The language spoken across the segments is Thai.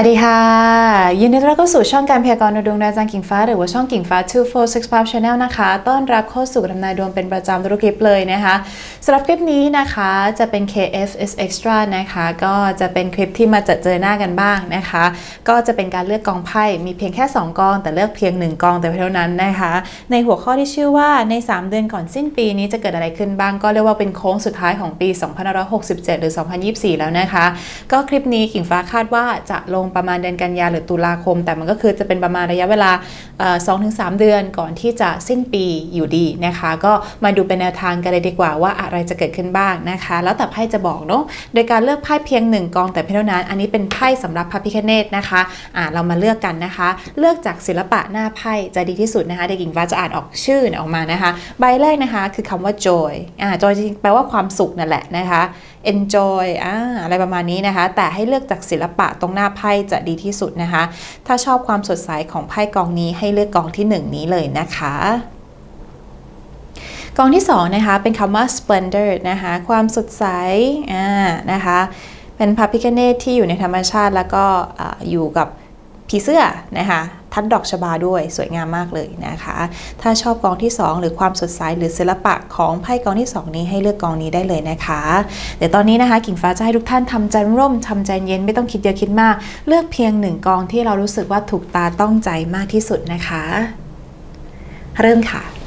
วัสดีค่ะ ยินดีต้อนรับเข้าสู่ช่องการพยากรณ์ดวงดาวจันทร์กิ่งฟ้า หรือว่าช่องกิ่งฟ้า 2465 Channel นะคะ ต้อนรับเข้าสู่ทำนายดวงเป็นประจำทุกคลิปเลยนะคะสำหรับคลิปนี้นะคะจะเป็น KFS Extra นะคะ ก็จะเป็นคลิปที่มาจัดเจอหน้ากันบ้างนะคะ ก็จะเป็นการเลือกกองไพ่มีเพียงแค่ 2 กอง แต่เลือกเพียง 1 กองแต่เพียงเท่านั้นนะคะ ในหัวข้อที่ชื่อว่าใน 3 เดือนก่อนสิ้นปีนี้จะเกิดอะไรขึ้นบ้าง ก็เรียกว่าเป็นโค้งสุดท้ายของปี 2567 หรือ 2024 แล้วนะคะ ก็คลิปนี้กิ่งฟ้าคาดว่าจะลงประมาณเดือนกันยาหรือตุลาคม แต่มันก็คือจะเป็นประมาณระยะเวลาสองถึงสเดือนก่อนที่จะสิ้นปีอยู่ดีนะคะ ก็มาดูเป็นแนวทางกันเลยดีกว่าว่าอะไรจะเกิดขึ้นบ้างนะคะ แล้วแต่ไพ่จะบอกเนาะโดยการเลือกไพ่เพียงหนึ่งกองแต่เพียงเท่านั้น อันนี้เป็นไพ่สำหรับพระพิคเนตนะคะอ่าเรามาเลือกกันนะคะ เลือกจากศิลปะหน้าไพ่จะดีที่สุดนะคะเด็กหญิงฟ้าจะอ่านออกชื่อออกมานะคะ ใบแรกนะคะคือคำว่า joy อ่า joy จริงแปลว่าความสุขนั่นแหละนะคะ enjoy อ่าอะไรประมาณนี้นะคะ แต่ให้เลือกจากศิลปะตรงหน้าไพ่จะดีที่สุดนะคะ ถ้าชอบความสดใสของไพ่กองนี้ให้เลือกกองที่ 1 นี้เลยนะคะกองที่2นะคะเป็นคำว่า splendor นะคะความสดใสอ่านะคะเป็นพระพิคเนตที่อยู่ในธรรมชาติแล้วก็อยู่กับ ผีเสื้อนะคะทัดดอกชบาด้วยสวยงามมากเลยนะคะ ถ้าชอบกองที่ 2 หรือความสดใสหรือศิลปะของไพ่กองที่ 2 นี้ให้เลือกกองนี้ได้เลยนะคะเดี๋ยวตอนนี้นะคะ กิ่งฟ้าจะให้ทุกท่านทำใจร่มทำใจเย็นไม่ต้องคิดเยอะคิดมาก เลือกเพียงหนึ่งกองที่เรารู้สึกว่าถูกตาต้องใจมากที่สุดนะคะ เริ่มค่ะ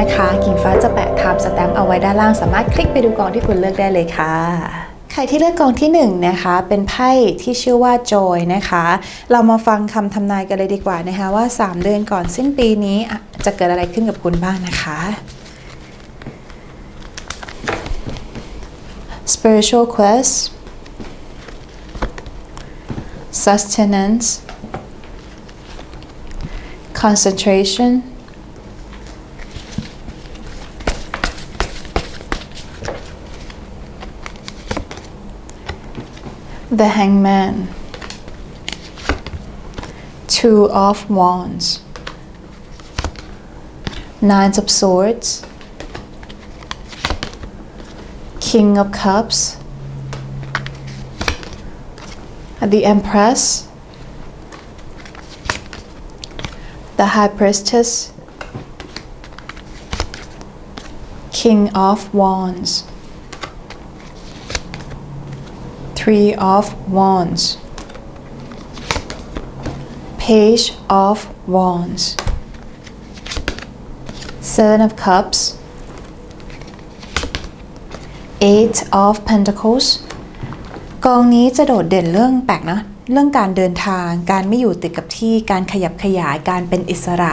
นะคะ กิ่งฟ้าจะแปะไทม์สแตมป์เอาไว้ด้านล่างสามารถคลิกไปดูกองที่คุณเลือกได้เลยค่ะใครที่เลือกกองที่1นะคะเป็นไพ่ที่ชื่อว่า Joy นะคะ เรามาฟังคำทำนายกันเลยดีกว่านะคะว่า 3 เดือนก่อนสิ้นปีนี้จะเกิดอะไรขึ้นกับคุณบ้างนะคะ Spiritual quest Sustenance Concentration The Hangman, Two of Wands, Nine of Swords, King of Cups, the Empress, the High Priestess, King of Wands. Three of Wands, Page of Wands, Seven of Cups, Eight of Pentacles กองนี้จะโดดเด่นเรื่องแปลกนะเรื่องการเดินทาง การไม่อยู่ติดกับที่ การขยับขยาย การเป็นอิสระ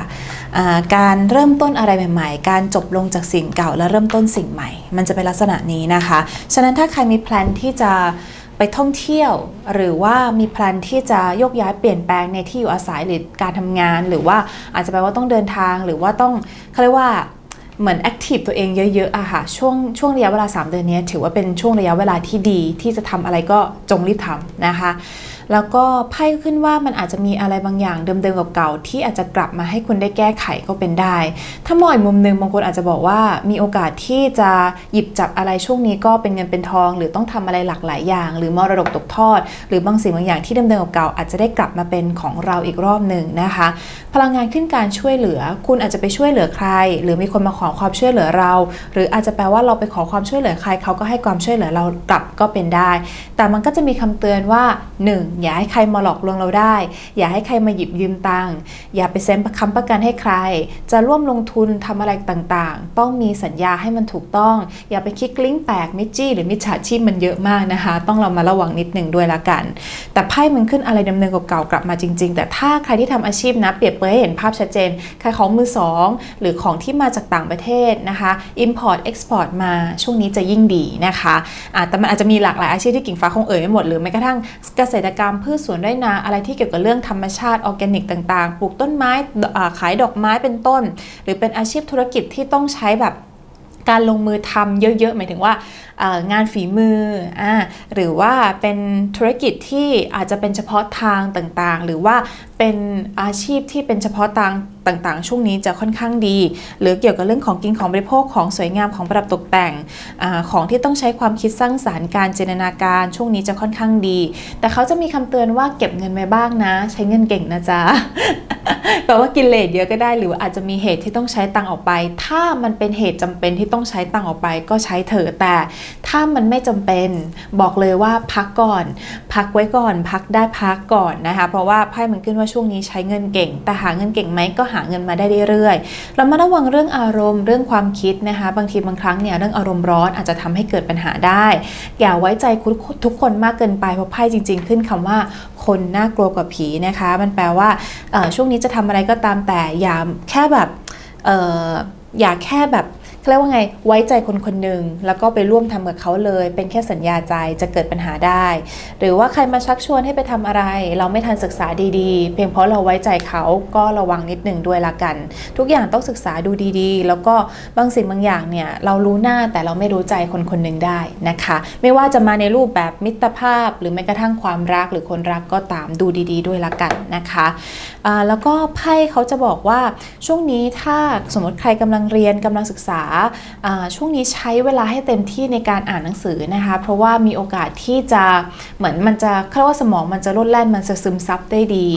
การเริ่มต้นอะไรใหม่ๆ การจบลงจากสิ่งเก่าและเริ่มต้นสิ่งใหม่ มันจะเป็นลักษณะนี้นะคะ ฉะนั้นถ้าใครมีแพลนที่จะ ไปท่องเที่ยว หรือว่ามีแพลนที่จะยกย้ายเปลี่ยนแปลงในที่อยู่อาศัยหรือการทำงาน หรือว่าอาจจะแปลว่าต้องเดินทาง หรือว่าต้องเขาเรียกว่าเหมือนแอคทีฟตัวเองเยอะๆอะค่ะช่วงช่วงระยะเวลา 3 เดือนนี้ถือว่าเป็นช่วงระยะเวลาที่ดีที่จะทำอะไรก็จงรีบทำนะคะ แล้วก็ไพ่ขึ้นว่ามันอาจจะมีอะไรบางอย่างเดิมๆเก่าที่อาจจะกลับมาให้คุณได้แก้ไขก็เป็นได้ ถ้ามองอีกมุมหนึ่งบางคนอาจจะบอกว่ามีโอกาสที่จะหยิบจับอะไรช่วงนี้ก็เป็นเงินเป็นทอง หรือต้องทำอะไรหลากหลายอย่าง หรือมรดกตกทอด หรือบางสิ่งบางอย่างที่เดิมๆเก่าอาจจะได้กลับมาเป็นของเราอีกรอบหนึ่งนะคะ พลังงานขึ้นการช่วยเหลือ คุณอาจจะไปช่วยเหลือใคร หรือมีคนมาขอความช่วยเหลือเรา หรืออาจจะแปลว่าเราไปขอความช่วยเหลือใครเขาก็ให้ความช่วยเหลือเรากลับก็เป็นได้ แต่มันก็จะมีคำเตือนว่า 1. อย่าให้ใครมาหลอกลวงเราได้ อย่าให้ใครมาหยิบยืมตังค์อย่าไปเซ็นคำประกันให้ใคร จะร่วมลงทุนทำอะไรต่างๆ ต้องมีสัญญาให้มันถูกต้อง อย่าไปคลิกลิงก์แปลกมิจจี้หรือมิจฉาชีพมันเยอะมากนะคะ ต้องเรามาระวังนิดหนึ่งด้วยละกัน แต่ไพ่มันขึ้นอะไรดำเนินเก่าๆกลับมาจริง ๆ แต่ถ้าใครที่ทำอาชีพนะเปรียบเปรยให้เห็นภาพชัดเจนขายของมือสองหรือของที่มาจากต่างประเทศนะคะ Import Export มาช่วงนี้จะยิ่งดีนะคะอ่าแต่มันอาจจะมีหลากหลายอาชีพที่กิ่งฟ้าคงเอ่ยไม่หมดหรือแม้กระทั่งเกษตรกรรมพืชสวนไร่นาอะไรที่เกี่ยวกับเรื่องธรรมชาติออร์แกนิกต่างๆ ปลูกต้นไม้ขายดอกไม้เป็นต้น หรือเป็นอาชีพธุรกิจที่ต้องใช้แบบการลงมือทำเยอะๆ หมายถึงว่างานฝีมืออหรือว่าเป็นธุรกิจที่อาจจะเป็นเฉพาะทางต่างๆ หรือว่าเป็นอาชีพที่เป็นเฉพาะทาง ต่างๆ ช่วงนี้จะค่อนข้างดี หรือเกี่ยวกับเรื่องของกินของบริโภคของสวยงามของประดับตกแต่งอของที่ต้องใช้ความคิดสร้างสารรค์การจินตนาการช่วงนี้จะค่อนข้างดี แต่เขาจะมีคำเตือนว่าเก็บเงินไว้บ้างนะ ใช้เงินเก่งนะจ๊ะแปลว่ากินเลทเยอะก็ได้หรือว่าอาจจะมีเหตุที่ต้องใช้ตังออกไป ถ้ามันเป็นเหตุจำเป็นที่ต้องใช้ตังออกไป ก็ใช้เถอะแต่ ถ้ามันไม่จำเป็นบอกเลยว่าพักก่อน พักไว้ก่อน พักได้พักก่อนนะคะ เพราะว่าไพ่มันขึ้นว่าช่วงนี้ใช้เงินเก่ง แต่หาเงินเก่งไหมก็หาเงินมาได้เรื่อยๆเรามาระวังเรื่องอารมณ์เรื่องความคิดนะคะ บางทีบางครั้งเนี่ยเรื่องอารมณ์ร้อนอาจจะทำให้เกิดปัญหาได้ อย่าไว้ใจคุณทุกคนมากเกินไปเพราะไพ่จริง ๆ ขึ้นคำว่าคนน่ากลัวกว่าผีนะคะ มันแปลว่าช่วงนี้จะทำอะไรก็ตามแต่อย่าแค่แบบอย่าแค่แบบ เขาเรียกว่าไงไว้ใจคนคนหนึ่งแล้วก็ไปร่วมทำกับเขาเลย เป็นแค่สัญญาใจจะเกิดปัญหาได้ หรือว่าใครมาชักชวนให้ไปทำอะไร เราไม่ทันศึกษาดีๆ เพียงเพราะเราไว้ใจเขาก็ระวังนิดหนึ่งด้วยละกัน ทุกอย่างต้องศึกษาดูดีๆ แล้วก็บางสิ่งบางอย่างเนี่ยเรารู้หน้าแต่เราไม่รู้ใจคนคนหนึ่งได้นะคะ ไม่ว่าจะมาในรูปแบบมิตรภาพ หรือแม้กระทั่งความรักหรือคนรักก็ตามดูดี ๆ ด้วยละกันนะคะ แล้วก็ไพ่เขาจะบอกว่าช่วงนี้ถ้าสมมติใครกำลังเรียนกำลังศึกษา ช่วงนี้ใช้เวลาให้เต็มที่ในการอ่านหนังสือนะคะ เพราะว่ามีโอกาสที่จะเหมือนมันจะเขาเรียกว่าสมองมันจะลดแล่นมันจะซึมซับได้ดี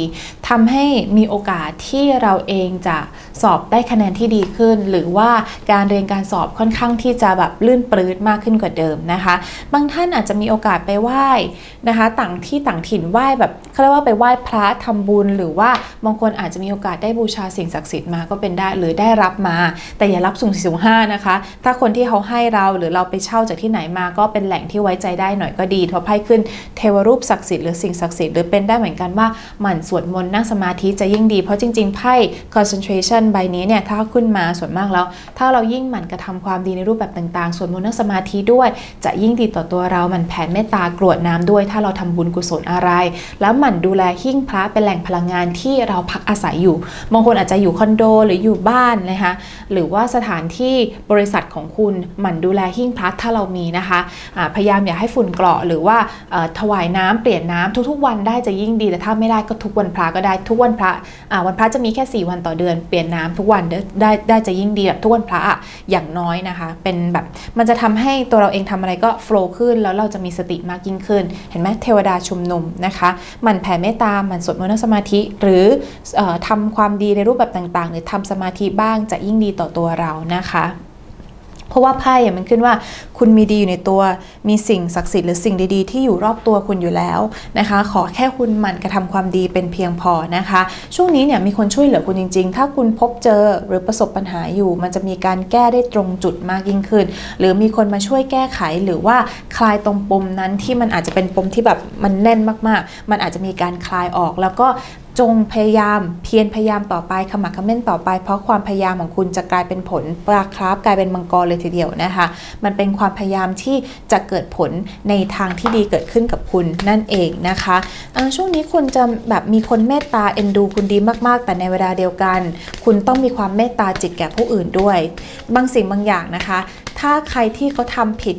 ทำให้มีโอกาสที่เราเองจะสอบได้คะแนนที่ดีขึ้น หรือว่าการเรียนการสอบค่อนข้างที่จะแบบลื่นปรื้ดมากขึ้นกว่าเดิมนะคะ บางท่านอาจจะมีโอกาสไปไหว้นะคะ ต่างที่ต่างถิ่นไหว้แบบเขาเรียกว่าไปไหว้พระทำบุญหรือว่าบางคนอาจจะมีโอกาสได้บูชาสิ่งศักดิ์สิทธิ์มาก็เป็นได้หรือได้รับมา แต่อย่ารับสุ่มสี่สุ่มห้านะคะ ถ้าคนที่เขาให้เราหรือเราไปเช่าจากที่ไหนมาก็เป็นแหล่งที่ไว้ใจได้หน่อยก็ดีเพราะไพ่ขึ้นเทวรูปศักดิ์สิทธิ์หรือสิ่งศักดิ์สิทธิ์หรือเป็นได้เหมือนกันว่าหมั่นสวดมนต์นั่งสมาธิจะยิ่งดีเพราะจริงๆไพ่ concentration ใบนี้เนี่ยถ้าขึ้นมาส่วนมากแล้ว ถ้าเรายิ่งหมั่นกระทำความดีในรูปแบบต่างๆสวดมนต์นั่งสมาธิด้วย จะยิ่งดีต่อตัวเรามันแผ่เมตตากรวดน้ำด้วย ถ้าเราทำบุญกุศลอะไร แล้วหมั่นดูแลหิ้งพระเป็นแหล่งพลังงานที่เราพักอาศัยอยู่ บางคนอาจจะอยู่คอนโดหรืออยู่บ้านนะคะหรือว่าสถานที่บริษัทของคุณหมั่นดูแลหิ้งพระถ้าเรามีนะคะอ่าพยายามอย่าให้ฝุ่นเกาะหรือว่าถวายน้ำเปลี่ยนน้ำทุกๆ วันได้จะยิ่งดี แต่ถ้าไม่ได้ก็ทุกวันพระก็ได้ทุกวันพระวันพระจะมีแค่ 4 วันต่อเดือนเปลี่ยนน้ำทุกวันได้ได้ได้จะยิ่งดีแบบทุกวันพระอะอย่างน้อยนะคะ เป็นแบบมันจะทำให้ตัวเราเองทำอะไรก็โฟล์ขึ้นแล้วเราจะมีสติมากยิ่งขึ้น เห็นไหมเทวดาชุมนุมนะคะหมันแผ่เมตตาหมันสวดมนต์สมาธิ หรือออทำความดีในรูปแบบต่างๆ หรือทำสมาธิบ้างจะยิ่งดีต่อตัวเรานะคะเพราะว่าไพ่มันขึ้นว่าคุณมีดีอยู่ในตัว มีสิ่งศักดิ์สิทธิ์หรือสิ่งดีๆ ที่อยู่รอบตัวคุณอยู่แล้วนะคะ ขอแค่คุณหมั่นกระทำความดีเป็นเพียงพอนะคะ ช่วงนี้เนี่ยมีคนช่วยเหลือคุณจริง ๆ ถ้าคุณพบเจอหรือประสบปัญหาอยู่ มันจะมีการแก้ได้ตรงจุดมากยิ่งขึ้น หรือมีคนมาช่วยแก้ไขหรือว่าคลายตรงปมนั้นที่มันอาจจะเป็นปมที่แบบมันแน่นมากๆ มันอาจจะมีการคลายออกแล้วก็จงพยายามเพียรพยายามต่อไปขมักขม้นต่อไป เพราะความพยายามของคุณจะกลายเป็นผลปลาคราฟกลายเป็นมังกรเลยทีเดียวนะคะ มันเป็นความพยายามที่จะเกิดผลในทางที่ดีเกิดขึ้นกับคุณนั่นเองนะคะช่วงนี้คุณจะแบบมีคนเมตตาเอ็นดูคุณดีมาก ๆ แต่ในเวลาเดียวกัน คุณต้องมีความเมตตาจิตแก่ผู้อื่นด้วย บางสิ่งบางอย่างนะคะ ถ้าใครที่เขาทำผิด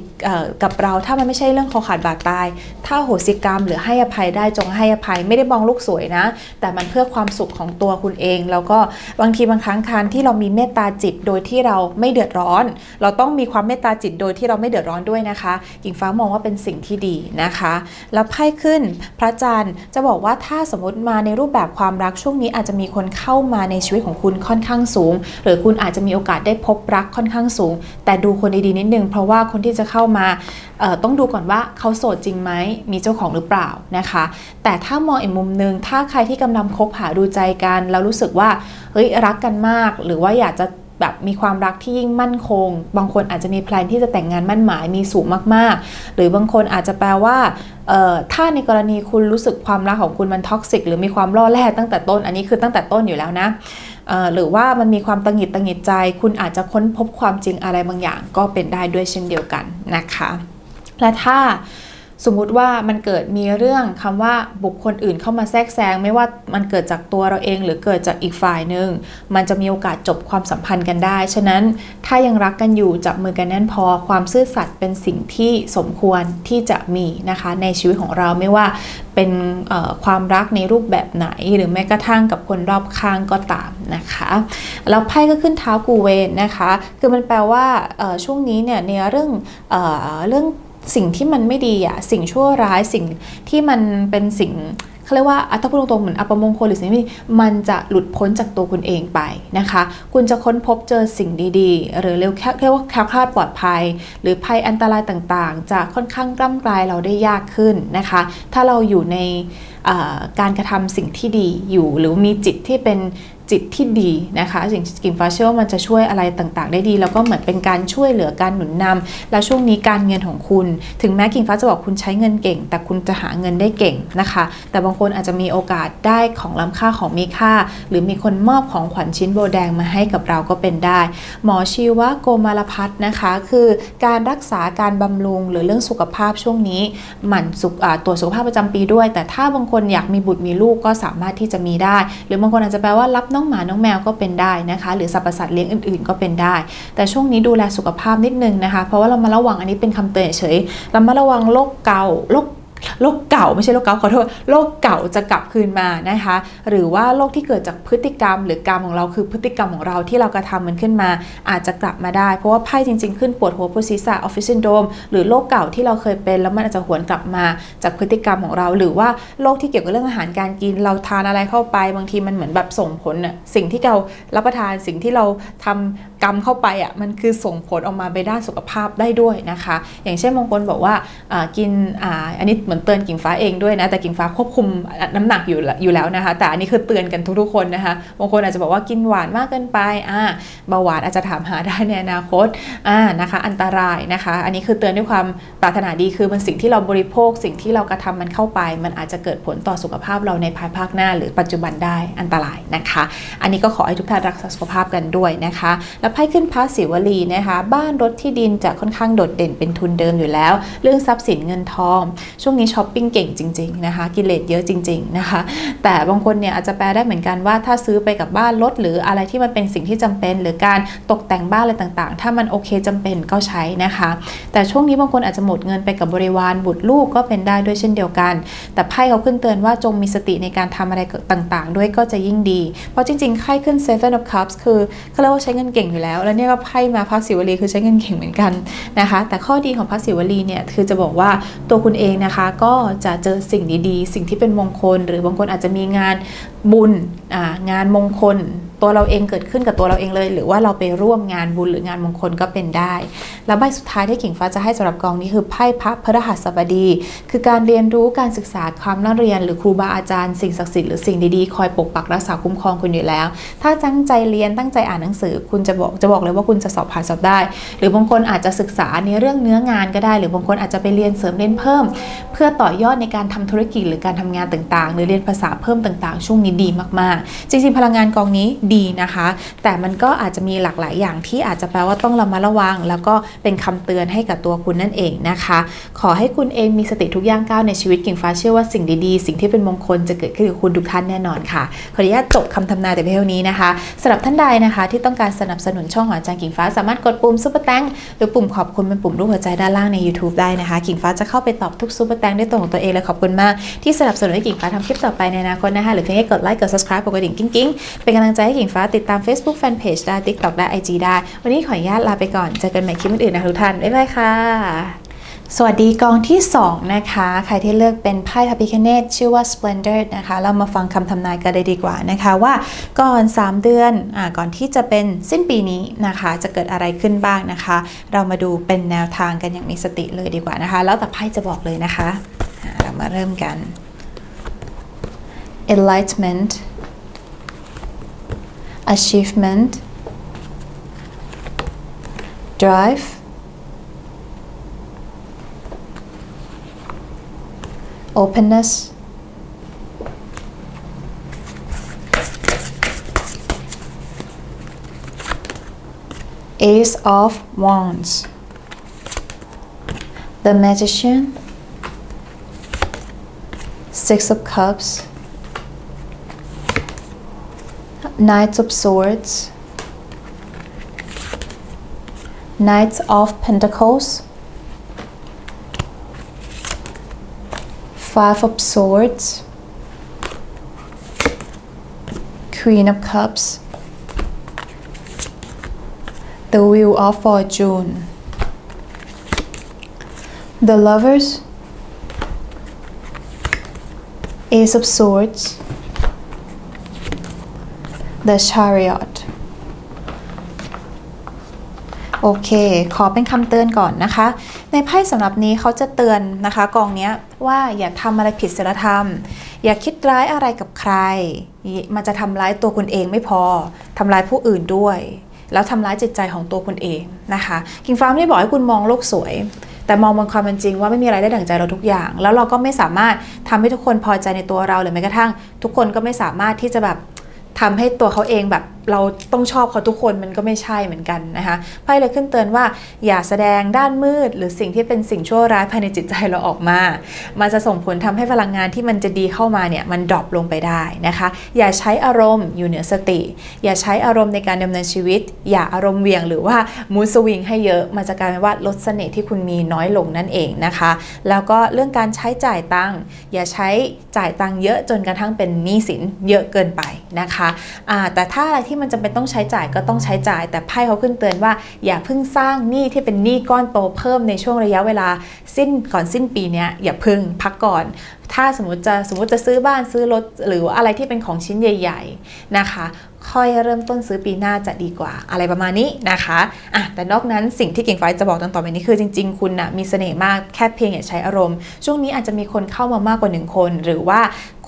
กับเรา ถ้ามันไม่ใช่เรื่องคอขาดบาดตาย ถ้าโหสิกรรมหรือให้อภัยได้จงให้อภัยไม่ได้มองลูกสวยนะ แต่มันเพื่อความสุขของตัวคุณเอง แล้วก็บางทีบางครั้งการที่เรามีเมตตาจิตโดยที่เราไม่เดือดร้อน เราต้องมีความเมตตาจิตโดยที่เราไม่เดือดร้อนด้วยนะคะกิ่งฟ้ามองว่าเป็นสิ่งที่ดีนะคะ แล้วไพ่ขึ้นพระจันทร์จะบอกว่าถ้าสมมติมาในรูปแบบความรักช่วงนี้อาจจะมีคนเข้ามาในชีวิตของคุณค่อนข้างสูง หรือคุณอาจจะมีโอกาสได้พบรักค่อนข้างสูง แต่ดูคนดีๆนิดนึง เพราะว่าคนที่จะเข้ามาต้องดูก่อนว่าเขาโสดจริงไหมมีเจ้าของหรือเปล่านะคะ แต่ถ้ามองอีกมุมหนึ่งถ้าใครที่กำลังคบหาดูใจกัน แล้วรู้สึกว่าเฮ้ยรักกันมาก หรือว่าอยากจะ แบบมีความรักที่ยิ่งมั่นคง บางคนอาจจะมีแพลนที่จะแต่งงานมั่นหมายมีสูงมากๆ หรือบางคนอาจจะแปลว่าถ้าในกรณีคุณรู้สึกความรักของคุณมันท็อกซิก หรือมีความล่อแร่ตั้งแต่ต้น อันนี้คือตั้งแต่ต้นอยู่แล้วนะหรือว่ามันมีความตังหงิดตังหงิดใจ คุณอาจจะค้นพบความจริงอะไรบางอย่าง ก็เป็นได้ด้วยเช่นเดียวกันนะคะ และถ้า สมมุติว่ามันเกิดมีเรื่องคำว่าบุคคลอื่นเข้ามาแทรกแซง ไม่ว่ามันเกิดจากตัวเราเองหรือเกิดจากอีกฝ่ายหนึ่งมันจะมีโอกาสจบความสัมพันธ์กันได้ ฉะนั้นถ้ายังรักกันอยู่จับมือกันแน่นพอ ความซื่อสัตย์เป็นสิ่งที่สมควรที่จะมีนะคะ ในชีวิตของเราไม่ว่าเป็นความรักในรูปแบบไหน หรือแม้กระทั่งกับคนรอบข้างก็ตามนะคะแล้วไพ่ก็ขึ้นเท้ากูเวนนะคะ คือมันแปลว่าช่วงนี้เนี่ยในเรื่องอเรื่อง สิ่งที่มันไม่ดีอะสิ่งชั่วร้ายสิ่งที่มันเป็นสิ่งเขาเรียกว่าอัตพูดตรงๆเหมือนอัปมงคลหรือสิ่งที่มันจะหลุดพ้นจากตัวคุณเองไปนะคะ คุณจะค้นพบเจอสิ่งดีๆ หรือเรียกแค่เรียกว่าแคล้วคลาดปลอดภัย หรือภัยอันตรายต่างๆ จะค่อนข้างกล้ำกลายเราได้ยากขึ้นนะคะ ถ้าเราอยู่ในการกระทำสิ่งที่ดีอยู่หรือมีจิตที่เป็น จิตที่ดีนะคะสิ่งกิ่งฟ้าเชื่อว่ามันจะช่วยอะไรต่างๆ ได้ดี แล้วก็เหมือนเป็นการช่วยเหลือการหนุนนำและช่วงนี้การเงินของคุณ ถึงแม้กิ่งฟ้าจะบอกคุณใช้เงินเก่ง แต่คุณจะหาเงินได้เก่งนะคะ แต่บางคนอาจจะมีโอกาสได้ของล้ำค่าของมีค่า หรือมีคนมอบของขวัญชิ้นโบแดงมาให้กับเราก็เป็นได้ หมอชีวะโกมารพัฒน์นะคะ คือการรักษาการบำรุงหรือเรื่องสุขภาพช่วงนี้หมั่นสุขตรวจสุขภาพประจำปีด้วย แต่ถ้าบางคนอยากมีบุตรมีลูกก็สามารถที่จะมีได้ หรือบางคนอาจจะแปลว่ารับน้องหมาน้องแมวก็เป็นได้นะคะ หรือสรรพสัตว์เลี้ยงอื่นๆ ก็เป็นได้ แต่ช่วงนี้ดูแลสุขภาพนิดนึงนะคะ เพราะว่าเรามาระวังอันนี้เป็นคำเตือนเฉยเรามาระวังโรคเกาโรค โรคเก่าไม่ใช่โรคเก่าขอโทษโรคเก่าจะกลับคืนมานะคะ หรือว่าโรคที่เกิดจากพฤติกรรม หรือกรรมของเราคือพฤติกรรมของเราที่เรากระทำมันขึ้นมา อาจจะกลับมาได้ เพราะว่าไพ่จริง ๆ ขึ้นปวดหัวปวดศีรษะออฟฟิศซินโดรมหรือโรคเก่าที่เราเคยเป็นแล้วมันอาจจะหวนกลับมาจากพฤติกรรมของเรา หรือว่าโรคที่เกี่ยวกับเรื่องอาหารการกินเราทานอะไรเข้าไป บางทีมันเหมือนแบบส่งผลสิ่งที่เรารับประทานสิ่งที่เราทำ กรรมเข้าไปอะมันคือส่งผลออกมาไปด้านสุขภาพได้ด้วยนะคะ อย่างเช่นบางคนบอกว่ากินออันนี้เหมือนเตือนกิ่งฟ้าเองด้วยนะแต่กิ่งฟ้าควบคุมน้ำหนักอยู่อยู่แล้วนะคะ แต่อันนี้คือเตือนกันทุกๆคนนะคะบางคนอาจจะบอกว่ากินหวานมากเกินไปอ่าเบาหวานอาจจะถามหาได้ในอนาคตอ่านะคะ อันตรายนะคะ อันนี้คือเตือนด้วยความปรารถนาดีคือมันสิ่งที่เราบริโภค สิ่งที่เรากระทำมันเข้าไป มันอาจจะเกิดผลต่อสุขภาพเราในภายภาคหน้า หรือปัจจุบันได้อันตรายนะคะ อันนี้ก็ขอให้ทุกท่านรักษาสุขภาพกันด้วยนะคะแล้วไพ่ขึ้นพระศิวลีนะคะ บ้านรถที่ดินจะค่อนข้างโดดเด่นเป็นทุนเดิมอยู่แล้ว เรื่องทรัพย์สินเงินทอง ช่วงนี้ช้อปปิ้งเก่งจริงๆนะคะ กิเลสเยอะจริง ๆนะคะ แต่บางคนเนี่ยอาจจะแปลได้เหมือนกันว่าถ้าซื้อไปกับบ้านรถหรืออะไรที่มันเป็นสิ่งที่จำเป็น หรือการตกแต่งบ้านอะไรต่างๆ ถ้ามันโอเคจำเป็นก็ใช้นะคะ แต่ช่วงนี้บางคนอาจจะหมดเงินไปกับบริวารบุตรลูกก็เป็นได้ด้วยเช่นเดียวกัน แต่ไพ่เขาขึ้นเตือนว่าจงมีสติในการทำอะไรต่างๆ ด้วยก็จะยิ่งดี เพราะจริงๆไพ่ขึ้น Seven of Cups คือเขาเรียกว่าใช้เงินเก่งอยู่แล้ว แล้วเนี่ยก็ไพ่มาพักศิวลีคือใช้เงินเก่งเหมือนกันนะคะ แต่ข้อดีของพักศิวลีเนี่ยคือจะบอกว่าตัวคุณเองนะคะก็จะเจอสิ่งดีๆ สิ่งที่เป็นมงคล หรือบางคนอาจจะมีงานบุญงานมงคล ตัวเราเองเกิดขึ้นกับตัวเราเองเลย หรือว่าเราไปร่วมงานบุญหรืองานมงคลก็เป็นได้ แล้วใบสุดท้ายที่กิ่งฟ้าจะให้สำหรับกองนี้คือไพ่พระพฤหัสบดี คือการเรียนรู้การศึกษาความน่าเรียน หรือครูบาอาจารย์สิ่งศักดิ์สิทธิ์หรือสิ่งดีๆคอยปกปักรักษาคุ้มครองคุณอยู่แล้ว ถ้าตั้งใจเรียนตั้งใจอ่านหนังสือ คุณจะบอกจะบอกเลยว่าคุณจะสอบผ่านสอบได้ หรือบางคนอาจจะศึกษาในเรื่องเนื้องานก็ได้ หรือบางคนอาจจะไปเรียนเสริมเรียนเพิ่ม เพื่อต่อยอดในการทำธุรกิจหรือการทำงานต่างๆ หรือเรียนภาษาเพิ่มต่างๆ ช่วงนี้ดีมากๆ จริงๆพลังงานกองนี้ดีนะคะ แต่มันก็อาจจะมีหลากหลายอย่างที่อาจจะแปลว่าต้องระมัดระวัง แล้วก็เป็นคำเตือนให้กับตัวคุณนั่นเองนะคะ ขอให้คุณเองมีสติทุกย่างก้าวในชีวิตกิ่งฟ้าเชื่อว่าสิ่งดีๆ สิ่งที่เป็นมงคลจะเกิดขึ้นกับคุณทุกท่านแน่นอนค่ะขออนุญาตจบคำทำนายแต่เพียงเท่านี้นะคะสำหรับท่านใดนะคะ ที่ต้องการสนับสนุนช่องของอาจารย์กิ่งฟ้าสามารถกดปุ่มซุปเปอร์แตงหรือปุ่มขอบคุณเป็นปุ่มรูปหัวใจด้านล่างใน YouTube ได้นะคะ กิ่งฟ้าจะเข้าไปตอบทุกซุปเปอร์แตงด้วยตัวของตัวเองเลยขอบคุณมากที่สนับสนุนให้กิ่งฟ้าทำคลิปต่อไปในอนาคตนะคะหรือเพียงแค่กดไลค์กด subscribe กดกระดิ่งกิ๊งๆเป็นกำลังใจให้ิ่งฟ้าติดตาม Facebook Fanpage ได้ TikTok ได้ IG ได้ วันนี้ขออนุญาตลาไปก่อน เจอกันใหม่คลิปอื่นๆนะทุกท่าน บ๊ายบายค่ะสวัสดีกองที่ 2 นะคะ ใครที่เลือกเป็นไพ่พระพิคเนตชื่อว่า Splendor นะคะ เรามาฟังคำทำนายกันเลยดีกว่านะคะว่าก่อน 3 เดือนอก่อนที่จะเป็นสิ้นปีนี้นะคะ จะเกิดอะไรขึ้นบ้างนะคะ เรามาดูเป็นแนวทางกันอย่างมีสติเลยดีกว่านะคะ แล้วแต่ไพ่จะบอกเลยนะคะ เรามาเริ่มกัน enlightenment achievement drive openness ace of wands the magician six of cups knights of swords. Knights of pentacles. Five of Swords, Queen of Cups, the Wheel of Fortune, the Lovers, Ace of Swords, the Chariot โอเค ขอเป็นคำเตือนก่อนนะคะ ในไพ่สำหรับนี้เขาจะเตือนนะคะ กองนี้ว่าอย่าทำอะไรผิดศีลธรรม อย่าคิดร้ายอะไรกับใคร มันจะทำร้ายตัวคุณเองไม่พอทำร้ายผู้อื่นด้วย แล้วทำร้ายจิตใจของตัวคุณเองนะคะกิงฟ้าไม่ได้บอกให้คุณมองโลกสวย แต่มองบนความเป็นจริงว่าไม่มีอะไรได้ดั่งใจเราทุกอย่าง แล้วเราก็ไม่สามารถทำให้ทุกคนพอใจในตัวเราหรือแม้กระทั่ง ทุกคนก็ไม่สามารถที่จะแบบ ทำให้ตัวเขาเองแบบเราต้องชอบเขาทุกคนมันก็ไม่ใช่เหมือนกันนะคะไพ่เลยขึ้นเตือนว่าอย่าแสดงด้านมืด หรือสิ่งที่เป็นสิ่งชั่วร้ายภายในจิตใจเราออกมา มันจะส่งผลทำให้พลังงานที่มันจะดีเข้ามาเนี่ยมันดรอปลงไปได้นะคะ อย่าใช้อารมณ์อยู่เหนือสติ อย่าใช้อารมณ์ในการดำเนินชีวิต อย่าอารมณ์เวียงหรือว่ามูสวิงให้เยอะมันจะกลายเป็นว่าลดเสน่ห์ที่คุณมีน้อยลงนั่นเองนะคะ แล้วก็เรื่องการใช้จ่ายตังค์อย่าใช้จ่ายตังค์เยอะจนกระทั่งเป็นหนี้สินเยอะเกินไปนะคะแต่ถ้าอะไรที่ที่มันจำเป็นต้องใช้จ่ายก็ต้องใช้จ่าย แต่ไพ่เขาขึ้นเตือนว่า อย่าเพิ่งสร้างหนี้ที่เป็นหนี้ก้อนโตเพิ่มในช่วงระยะเวลา สิ้นก่อนสิ้นปีนี้อย่าเพิ่งพักก่อน ถ้าสมมติจะสมมติจะซื้อบ้านซื้อรถหรือว่าอะไรที่เป็นของชิ้นใหญ่ ๆนะคะค่อยเริ่มต้นซื้อปีหน้าจะดีกว่าอะไรประมาณนี้นะคะอะแต่นอกนั้นสิ่งที่เก่งไฟจะบอกตอนต่อไปนี้คือจริง ๆ คุณนะมีเสน่ห์มากแค่เพียงอย่าใช้อารมณ์ ช่วงนี้อาจจะมีคนเข้ามามากกว่าหนึ่งคน หรือว่า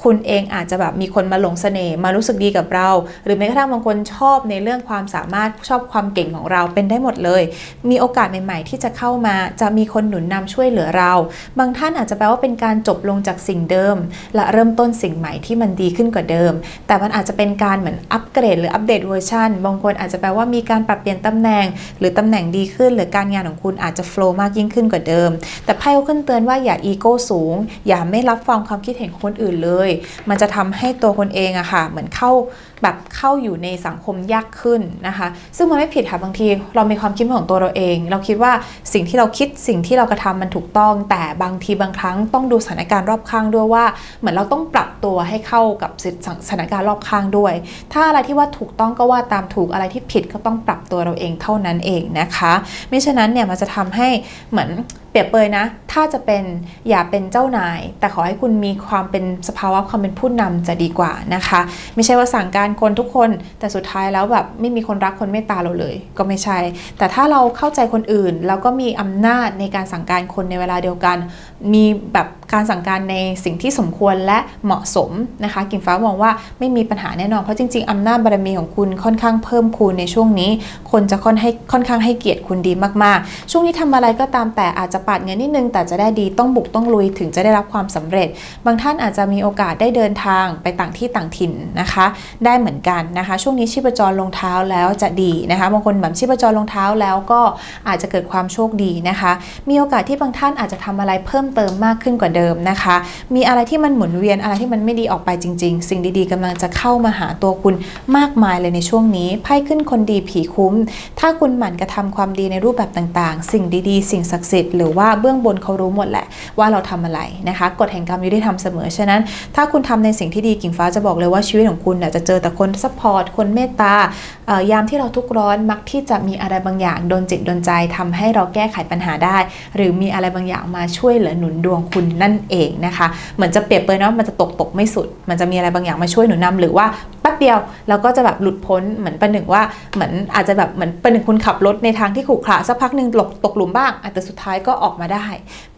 คุณเองอาจจะแบบมีคนมาหลงเสน่ห์มารู้สึกดีกับเรา หรือแม้กระทั่งบางคนชอบในเรื่องความสามารถชอบความเก่งของเราเป็นได้หมดเลย มีโอกาสใหม่ ๆ ที่จะเข้ามาจะมีคนหนุนนำช่วยเหลือเรา บางท่านอาจจะแปลว่าเป็นการจบลงจากสิ่งเดิม และเริ่มต้นสิ่งใหม่ที่มันดีขึ้นกว่าเดิม แต่มันอาจจะเป็นการเหมือนอัปเกรดหรืออัปเดตเวอร์ชันบางคนอาจจะแปลว่ามีการปรับเปลี่ยนตำแหน่ง หรือตำแหน่งดีขึ้น หรือการงานของคุณอาจจะโฟล์มากยิ่งขึ้นกว่าเดิม แต่ไพ่เขาขึ้นเตือนว่าอย่าอีโก้สูง อย่าไม่รับฟังความคิดเห็นของคนอื่นเลยมันจะทำให้ตัวคนเองอะค่ะ เหมือนเข้า แบบเข้าอยู่ในสังคมยากขึ้นนะคะ ซึ่งมันไม่ผิดค่ะบางที เรามีความคิดของตัวเราเอง เราคิดว่าสิ่งที่เราคิดสิ่งที่เรากระทำมันถูกต้อง แต่บางทีบางครั้งต้องดูสถานการณ์รอบข้างด้วยว่า เหมือนเราต้องปรับตัวให้เข้ากับสถานการณ์รอบข้างด้วย ถ้าอะไรที่ว่าถูกต้องก็ว่าตามถูกอะไรที่ผิดก็ต้องปรับตัวเราเองเท่านั้นเองนะคะไม่ฉะนั้นเนี่ยมันจะทำให้เหมือนเปรียบเปยนะ ถ้าจะเป็นอย่าเป็นเจ้านาย แต่ขอให้คุณมีความเป็นสภาวะความเป็นผู้นำจะดีกว่านะคะ ไม่ใช่ว่าสั่งการคนทุกคน แต่สุดท้ายแล้วแบบไม่มีคนรักคนเมตตาเราเลย ก็ไม่ใช่ แต่ถ้าเราเข้าใจคนอื่น แล้วก็มีอำนาจในการสั่งการคนในเวลาเดียวกัน มีแบบการสั่งการในสิ่งที่สมควรและเหมาะสมนะคะกิ่งฟ้ามองว่าไม่มีปัญหาแน่นอนเพราะจริงๆอำนาจบารมีของคุณค่อนข้างเพิ่มคูณในช่วงนี้ คนจะค่อนให้ค่อนข้างให้เกียรติคุณดีมากๆ ช่วงนี้ทำอะไรก็ตามแต่อาจจะปาดเงินนิดนึง แต่จะได้ดีต้องบุกต้องลุยถึงจะได้รับความสำเร็จ บางท่านอาจจะมีโอกาสได้เดินทางไปต่างที่ต่างถิ่นนะคะ ได้เหมือนกันนะคะ ช่วงนี้ชีพจรลงเท้าแล้วจะดีนะคะบางคนแบบชีพจรลงเท้าแล้วก็อาจจะเกิดความโชคดีนะคะ มีโอกาสที่บางท่านอาจจะทำอะไรเพิ่มเติมมากขึ้นกว่าเดิมนะคะ มีอะไรที่มันหมุนเวียนอะไรที่มันไม่ดีออกไปจริง ๆ สิ่งดีๆกำลังจะเข้ามาหาตัวคุณมากมายเลยในช่วงนี้ไพ่ขึ้นคนดีผีคุ้ม ถ้าคุณหมั่นกระทำความดีในรูปแบบต่างๆ สิ่งดีๆ สิ่งศักดิ์สิทธิ์หรือว่าเบื้องบนเขารู้หมดแหละว่าเราทำอะไรนะคะกฎแห่งกรรมยุติธรรมเสมอฉะนั้น ถ้าคุณทำในสิ่งที่ดีกิ่งฟ้าจะบอกเลยว่าชีวิตของคุณจะเจอแต่คนซัพพอร์ตคนเมตตายามที่เราทุกข์ร้อนมักที่จะมีอะไรบางอย่างโดนจิตโดนใจทำให้เราแก้ไขปัญหาได้ หรือมีอะไรบางอย่างมาช่วยเหลือหนุนดวงคุณนั่นเองนะคะเหมือนจะเปรียบเปรยเนาะมันจะตกตกไม่สุด มันจะมีอะไรบางอย่างมาช่วยหนุนนำหรือว่าแป๊บเดียวเราก็จะแบบหลุดพ้นเหมือนประหนึ่งว่าเหมือนอาจจะแบบเหมือนประหนึ่งคุณขับรถในทางที่ขรุขระสักพักหนึ่งตกตกหลุมบ้างแต่สุดท้ายก็ออกมาได้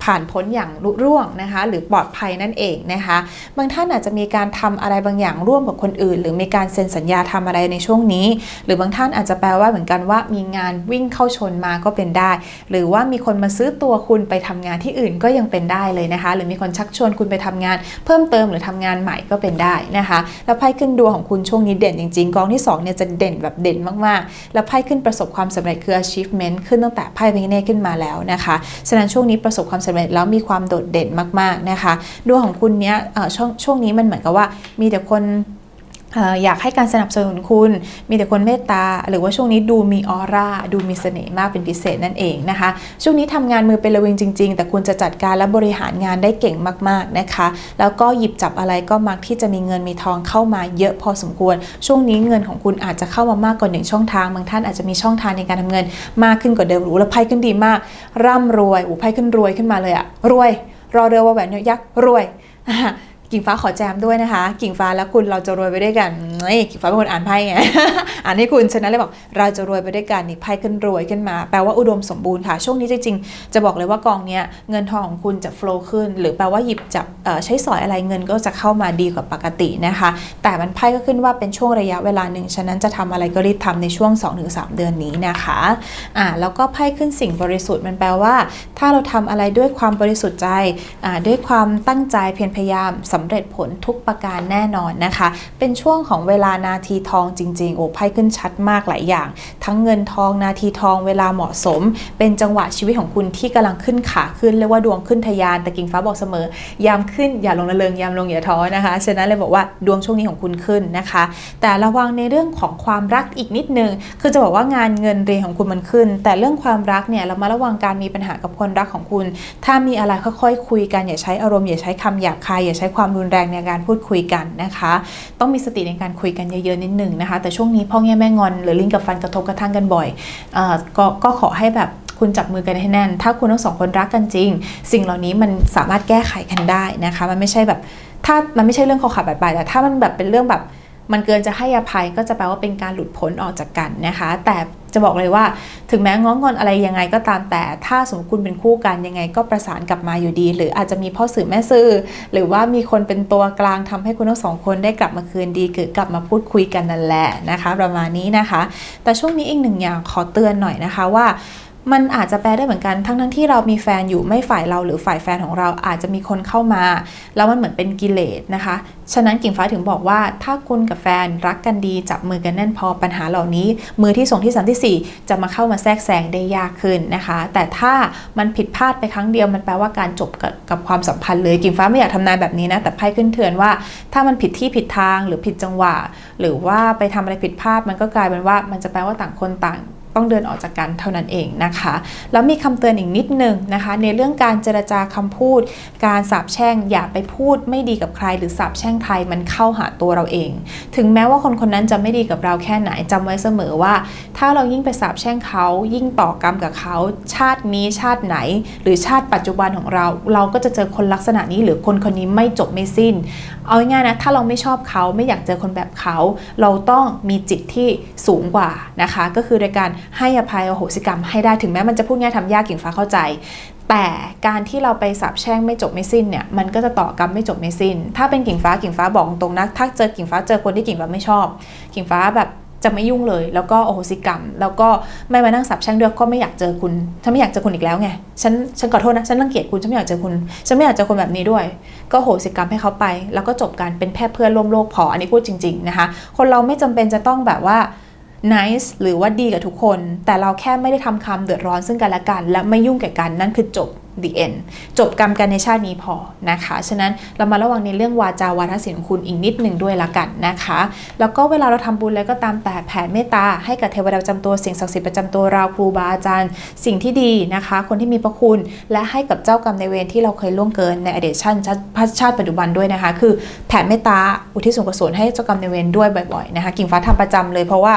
ผ่านพ้นอย่างลุร่วงนะคะ หรือปลอดภัยนั่นเองนะคะ บางท่านอาจจะมีการทำอะไรบางอย่างร่วมกับคนอื่น หรือมีการเซ็นสัญญาทำอะไรในช่วงนี้ หรือบางท่านอาจจะแปลว่าเหมือนกันว่ามีงานวิ่งเข้าชนมาก็เป็นได้ หรือว่ามีคนมาซื้อตัวคุณไปทำงานที่อื่นก็ยังเป็นได้เลยนะคะ หรือมีคนชักชวนคุณไปทำงาน เพิ่มเติมหรือทำงานใหม่ก็เป็นได้นะคะ แล้วไพ่ขึ้นดวงของคุณช่วงนี้เด่นจริงๆ กองที่2เนี่ยจะเด่นแบบเด่นมากๆ แล้วไพ่ขึ้นประสบความสำเร็จคือ achievement ขึ้นตั้งแต่ไพ่เบงเน่ขึ้นมาแล้วนะคะ ฉะนั้นช่วงนี้ประสบความสำเร็จแล้วมีความโดดเด่นมากๆนะคะดวงของคุณเนี้ยช่วงช่วงนี้มันเหมือนกับว่ามีแต่คน อยากให้การสนับสนุนคุณ มีแต่คนเมตตา หรือว่าช่วงนี้ดูมีออร่า ดูมีเสน่ห์มากเป็นพิเศษนั่นเองนะคะ ช่วงนี้ทำงานมือเป็นระวิงจริง ๆ แต่คุณจะจัดการและบริหารงานได้เก่งมากๆนะคะ แล้วก็หยิบจับอะไรก็มักที่จะมีเงินมีทองเข้ามาเยอะพอสมควร ช่วงนี้เงินของคุณอาจจะเข้ามามากกว่าหนึ่งช่องทาง บางท่านอาจจะมีช่องทางในการทำเงิน มากขึ้นกว่าเดิมหรือแล้วไพ่ขึ้นดีมาก ร่ำรวยโอ้ไพ่ขึ้นรวยขึ้นมาเลยอะรวย รอเรือว่าแหวนยยักษ์รวย กิ่งฟ้าขอแจมด้วยนะคะ กิ่งฟ้าและคุณเราจะรวยไปด้วยกันนี่กิ่งฟ้าเป็นคนอ่านไพ่ไงอ่านให้คุณฉะนั้นเลยบอกเราจะรวยไปด้วยกันนี่ไพ่ขึ้นรวยขึ้นมา แปลว่าอุดมสมบูรณ์ค่ะช่วงนี้จริงๆจะบอกเลยว่ากองเนี้ยเงินทองของคุณจะ flow ขึ้น หรือแปลว่าหยิบจับใช้สอยอะไรเงินก็จะเข้ามาดีกว่าปกตินะคะ แต่มันไพ่ก็ขึ้นว่าเป็นช่วงระยะเวลาหนึ่งฉะนั้นจะทำอะไรก็รีบทำในช่วง 2-3 เดือนนี้นะคะอ่าแล้วก็ไพ่ขึ้นสิ่งบริสุทธิ์มันแปลว่า ถ้าเราทำอะไรด้วยความบริสุทธิ์ใจอ่าด้วยความตั้งใจเพียรพยายามสำเร็จผลทุกประการแน่นอนนะคะ เป็นช่วงของเวลานาทีทองจริงๆ โอ้ไพ่ขึ้นชัดมากหลายอย่าง ทั้งเงินทองนาทีทองเวลาเหมาะสม เป็นจังหวะชีวิตของคุณที่กำลังขึ้นขาขึ้นเรียกว่าดวงขึ้นทะยานแต่กิ่งฟ้าบอกเสมอ ยามขึ้นอย่าลงระเริงยามลงอย่าท้อนะคะฉะนั้นเลยบอกว่าดวงช่วงนี้ของคุณขึ้นนะคะ แต่ระวังในเรื่องของความรักอีกนิดนึงคือจะบอกว่างานเงินเรียนของคุณมันขึ้น แต่เรื่องความรักเนี่ยเรามาระวังการมีปัญหากับคนรักของคุณ ถ้ามีอะไรค่อยๆคุยกันอย่าใช้อารมณ์อย่าใช้คำหยาบคายอย่าใช้ความความรุนแรงในการพูดคุยกันนะคะ ต้องมีสติในการคุยกันเยอะๆนิดหนึ่งนะคะ แต่ช่วงนี้พ่อแง่แม่งอนหรือลิ้นกับฟันกระทบกระทั่งกันบ่อยอก็ก็ขอให้แบบคุณจับมือกันให้แน่น ถ้าคุณทั้งสองคนรักกันจริง สิ่งเหล่านี้มันสามารถแก้ไขกันได้นะคะ มันไม่ใช่แบบถ้ามันไม่ใช่เรื่องคอขาดบาดตายแต่ถ้ามันแบบเป็นเรื่องแบบ มันเกินจะให้อภัยก็จะแปลว่าเป็นการหลุดพ้นออกจากกันนะคะ แต่จะบอกเลยว่าถึงแม้ง้องอนอะไรยังไงก็ตามแต่ ถ้าสมมติคุณเป็นคู่กันยังไงก็ประสานกลับมาอยู่ดี หรืออาจจะมีพ่อสื่อแม่สื่อ หรือว่ามีคนเป็นตัวกลางทำให้คุณทั้งสองคนได้กลับมาคืนดีคือกลับมาพูดคุยกันนั่นแหละนะคะ ประมาณนี้นะคะ แต่ช่วงนี้อีกหนึ่งอย่างขอเตือนหน่อยนะคะว่า มันอาจจะแปลได้เหมือนกันทั้งทั้งที่เรามีแฟนอยู่ไม่ฝ่ายเราหรือฝ่ายแฟนของเราอาจจะมีคนเข้ามา แล้วมันเหมือนเป็นกิเลสนะคะ ฉะนั้นกิ่งฟ้าถึงบอกว่า ถ้าคุณกับแฟนรักกันดีจับมือกันแน่นพอปัญหาเหล่านี้ มือที่ส่งที่สามที่สี่จะมาเข้ามาแทรกแซงได้ยากขึ้นนะคะ แต่ถ้ามันผิดพลาดไปครั้งเดียวมันแปลว่าการจบกับกับความสัมพันธ์เลยกิ่งฟ้าไม่อยากทำนายแบบนี้นะแต่ไพ่ขึ้นเถือนว่า ถ้ามันผิดที่ผิดทางหรือผิดจังหวะ หรือว่าไปทำอะไรผิดพลาดมันก็กลายเป็นว่ามันจะแปลว่าต่างคนต่าง ต้องเดินออกจากกันเท่านั้นเองนะคะ แล้วมีคำเตือนอีกนิดนึงนะคะ ในเรื่องการเจรจาคำพูด การสาบแช่งอย่าไปพูดไม่ดีกับใคร หรือสาบแช่งใครมันเข้าหาตัวเราเอง ถึงแม้ว่าคนคนนั้นจะไม่ดีกับเราแค่ไหนจำไว้เสมอว่า ถ้าเรายิ่งไปสาบแช่งเขายิ่งต่อกรรมกับเขา ชาตินี้ชาติไหน หรือชาติปัจจุบันของเรา เราก็จะเจอคนลักษณะนี้หรือคนคนนี้ไม่จบไม่สิ้น เอาง่ายนะถ้าเราไม่ชอบเขาไม่อยากเจอคนแบบเขา เราต้องมีจิตที่สูงกว่านะคะ ก็คือในการให้อภัยอโหสิกรรมให้ได้ถึงแม้มันจะพูดง่ายทำยากกิ่งฟ้าเข้าใจ แต่การที่เราไปสาบแช่งไม่จบไม่สิ้นเนี่ยมันก็จะต่อกรรมไม่จบไม่สิ้น ถ้าเป็นกิ่งฟ้ากิ่งฟ้าบอกตรงนะถ้าเจอกิ่งฟ้าเจอคนที่กิ่งฟ้าไม่ชอบ กิ่งฟ้าแบบจะไม่ยุ่งเลย แล้วก็โอโหสิกรรม แล้วก็ไม่มานั่งสับแช่งด้วยก็ไม่อยากเจอคุณฉันไม่อยากเจอคุณอีกแล้วไงฉันฉันขอโทษนะฉันรังเกียจคุณฉันไม่อยากเจอคุณฉันไม่อยากเจอคนแบบนี้ด้วย ก็โหสิกรรมให้เขาไป แล้วก็จบกันเป็นแค่เพื่อนร่วมโลกพออันนี้พูดจริง ๆนะคะ คนเราไม่จำเป็นจะต้องแบบว่า nice หรือว่าดีกับทุกคน แต่เราแค่ไม่ได้ทำคำเดือดร้อนซึ่งกันและกัน และไม่ยุ่งแก่กันนั่นคือจบ the end จบกรรมกันในชาตินี้พอนะคะ ฉะนั้นเรามาระวังในเรื่องวาจาวาทศิลป์คุณอีกนิดหนึ่งด้วยละกันนะคะ แล้วก็เวลาเราทำบุญแล้วก็ตามแต่แผ่เมตตาให้กับเทวดาประจำตัวสิ่งศักดิ์สิทธิ์ประจำตัวเราครูบาอาจารย์ สิ่งที่ดีนะคะ คนที่มีพระคุณและให้กับเจ้ากรรมในเวรที่เราเคยล่วงเกินในอดีตชาติชาติปัจจุบันด้วยนะคะ คือแผ่เมตตาอุทิศส่วนกุศลให้เจ้ากรรมในเวรด้วยบ่อยๆนะคะ กิ่งฟ้าทำประจำเลยเพราะว่า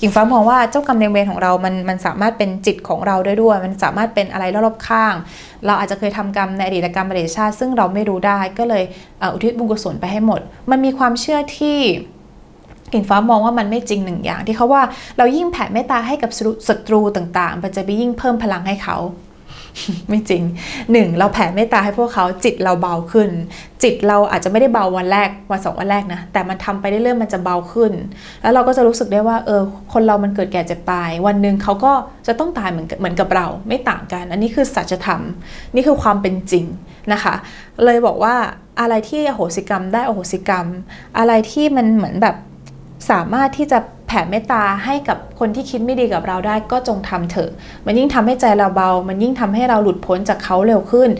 กิ่งฟ้ามองว่าเจ้ากรรมในเวรของเรามันมันสามารถเป็นจิตของเราได้ด้วย มันสามารถเป็นอะไรรอบข้างเราอาจจะเคยทำกรรมในอดีตกรรมอดีตชาติ ซึ่งเราไม่รู้ได้ก็เลยเอุทิศบุญกุศลไปให้หมด มันมีความเชื่อที่กิ่งฟ้ามองว่ามันไม่จริงหนึ่งอย่างที่เขาว่าเรายิ่งแผ่เมตตาให้กับศัตรูต่างๆมันจะไปยิ่งเพิ่มพลังให้เขา ไม่จริงหนึ่งเราแผ่เมตตาให้พวกเขาจิตเราเบาขึ้น จิตเราอาจจะไม่ได้เบาวันแรกวันสองวันแรกนะแต่มันทำไปเรื่อยๆมันจะเบาขึ้น แล้วเราก็จะรู้สึกได้ว่าเออคนเรามันเกิดแก่เจ็บตาย วันหนึ่งเขาก็จะต้องตายเหมือนเหมือนกับเราไม่ต่างกัน อันนี้คือสัจธรรม นี่คือความเป็นจริงนะคะ เลยบอกว่าอะไรที่อโหสิกรรมได้อโหสิกรรม อะไรที่มันเหมือนแบบสามารถที่จะ ผ่เมตตาให้กับคนที่คิดไม่ดีกับเราได้ก็จงทำเถอะ มันยิ่งทำให้ใจเราเบา มันยิ่งทำให้เราหลุดพ้นจากเขาเร็วขึ้น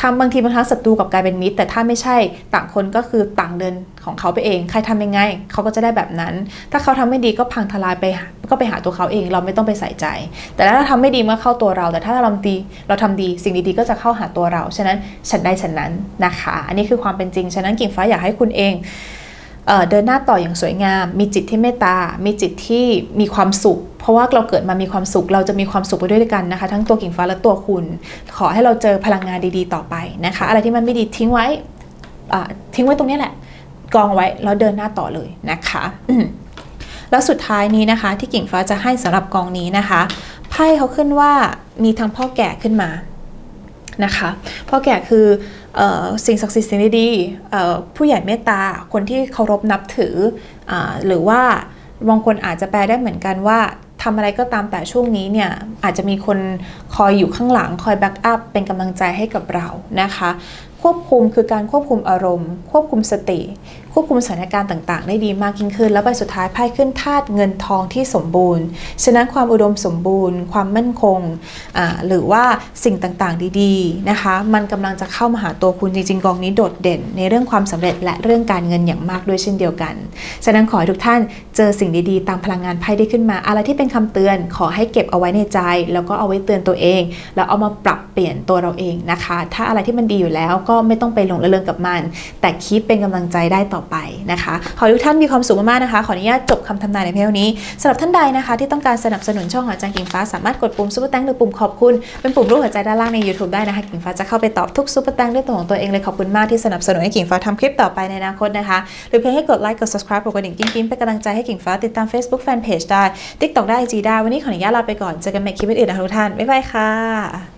ทำบางทีบางครั้งศัตรูกับกลายเป็นมิตร แต่ถ้าไม่ใช่ต่างคนก็คือต่างเดินของเขาไปเอง ใครทำยังไงเขาก็จะได้แบบนั้น ถ้าเขาทำไม่ดีก็พังทลายไป ก็ไปหาตัวเขาเอง เราไม่ต้องไปใส่ใจ แต่ถ้าเราทำไม่ดีเมื่อเข้าตัวเรา แต่ถ้าเราดี เราทำดี สิ่งดีๆก็จะเข้าหาตัวเรา ฉะนั้นฉันได้ฉันนั้นนะคะ อันนี้คือความเป็นจริง ฉะนั้นกิ่งฟ้าอยากให้คุณเอง เดินหน้าต่ออย่างสวยงาม มีจิตที่เมตตา มีจิตที่มีความสุข เพราะว่าเราเกิดมามีความสุข เราจะมีความสุขไปด้วยกันนะคะ ทั้งตัวกิ่งฟ้าและตัวคุณ ขอให้เราเจอพลังงานดีๆ ต่อไปนะคะ อะไรที่มันไม่ดีทิ้งไว้ทิ้งไว้ตรงนี้แหละ กองไว้แล้วเดินหน้าต่อเลยนะคะแล้วสุดท้ายนี้นะคะ ที่กิ่งฟ้าจะให้สำหรับกองนี้นะคะไพ่เขาขึ้นว่ามีทั้งพ่อแก่ขึ้นมา นะคะพ่อแก่คือออสิ่งศักดิ์สิทธิ์สิ่งดีๆผู้ใหญ่เมตตาคนที่เคารพนับถืออหรือว่าบางคนอาจจะแปลได้เหมือนกันว่าทำอะไรก็ตามแต่ช่วงนี้เนี่ยอาจจะมีคนคอยอยู่ข้างหลังคอยแบ็กอัพเป็นกำลังใจให้กับเรานะคะ ควบคุมคือการควบคุมอารมณ์ ควบคุมสติควบคุมสถานการณ์ต่าง ๆ ได้ดีมากยิ่งขึ้น แล้วใบสุดท้ายไพ่ขึ้นธาตุเงินทองที่สมบูรณ์ ฉะนั้นความอุดมสมบูรณ์ ความมั่นคง หรือว่าสิ่งต่างๆ ดีๆนะคะ มันกำลังจะเข้ามาหาตัวคุณจริงๆ กองนี้โดดเด่น ในเรื่องความสำเร็จและเรื่องการเงินอย่างมากด้วยเช่นเดียวกัน ฉะนั้นขอให้ทุกท่านเจอสิ่งดีๆ ตามพลังงานไพ่ได้ขึ้นมา อะไรที่เป็นคำเตือน ขอให้เก็บเอาไว้ในใจ แล้วก็เอาไว้เตือนตัวเอง แล้วเอามาปรับเปลี่ยนตัวเราเองนะคะ ถ้าอะไรที่มันดีอยู่แล้วก็ไม่ต้องไปหลงระเริงกับมัน แต่คิดเป็นกำลังใจได้ต่อไปนะคะ ขอทุกท่านมีความสุขมากๆนะคะ ขออนุญาตจบคำทำนายในเพลงนี้สำหรับท่านใดนะคะ ที่ต้องการสนับสนุนช่องหออาจารย์กิ่งฟ้า สามารถกดปุ่มซุปเปอร์แตงหรือปุ่มขอบคุณ เป็นปุ่มรูปหัวใจด้านล่างใน YouTube ได้นะคะ กิ่งฟ้าจะเข้าไปตอบทุกซุปเปอร์แตงด้วยตัวของตัวเองเลยขอบคุณมากที่สนับสนุนให้กิ่งฟ้าทำคลิปต่อไปในอนาคตนะคะหรือเพียงให้กดไลค์กด subscribe กดกระดิ่งกิ๊งๆเป็นกำลังใจให้กิ่งฟ้าติดตาม Facebook Fanpage ได้ TikTok ได้ IG ได้วันนี้ขออนุญาตลาไปก่อนเจอกันใหม่คลิปอื่นๆนะทุกท่านบ๊ายบายค่ะ